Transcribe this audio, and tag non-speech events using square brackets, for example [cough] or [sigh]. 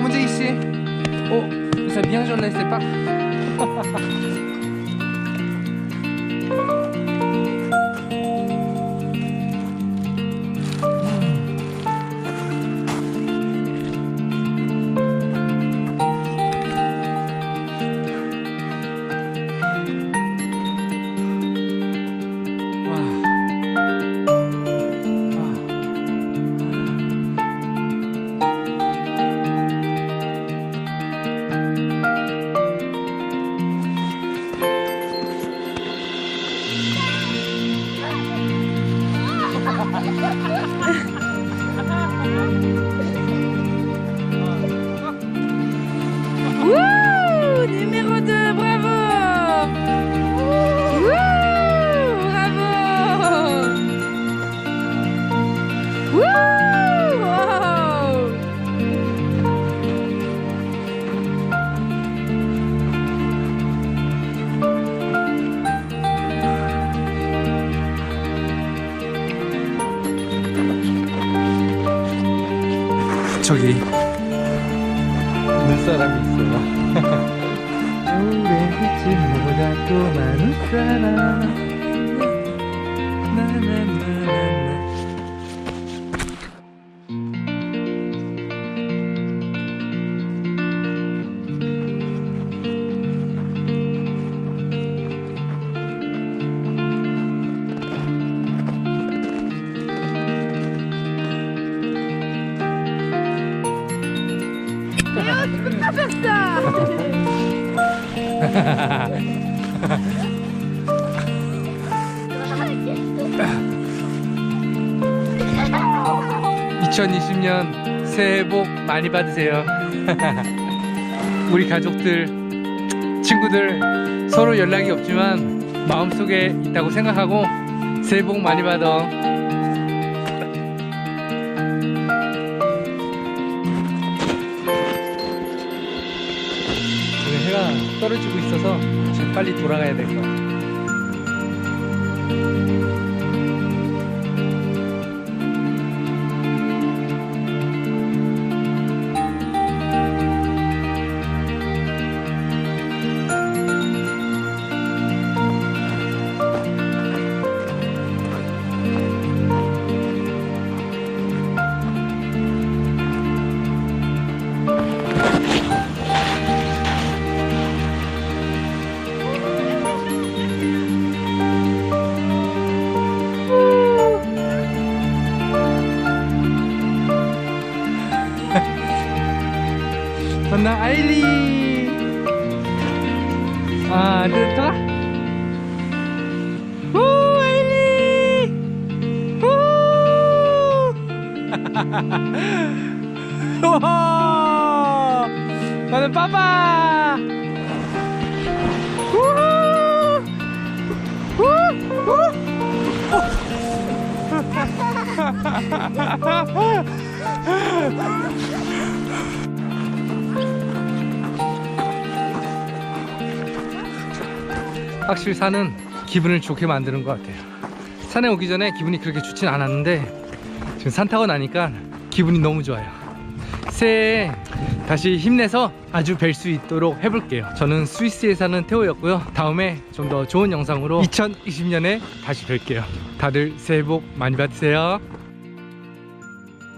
Monday ici. Oh, ça bien, je ne le sais pas. [laughs] 저기 눈사람이 있어요. 우리 집보다 또 많은 사람. 나나나나나. Faire ça 2020년 새해 복 많이 받으세요. 우리 가족들, 친구들 서로 연락이 없지만 마음속에 있다고 생각하고 새해 복 많이 받아. 떨어지고 있어서 지금 빨리 돌아가야 될 것 같아요. 만나 아일리 아 됐다 오 아일리 오 확실히 산은 기분을 좋게 만드는 것 같아요. 산에 오기 전에 기분이 그렇게 좋진 않았는데 지금 산 타고 나니까 기분이 너무 좋아요. 새해에 다시 힘내서 아주 뵐 수 있도록 해볼게요. 저는 스위스에 사는 태호였고요. 다음에 좀 더 좋은 영상으로 2020년에 다시 뵐게요. 다들 새해 복 많이 받으세요.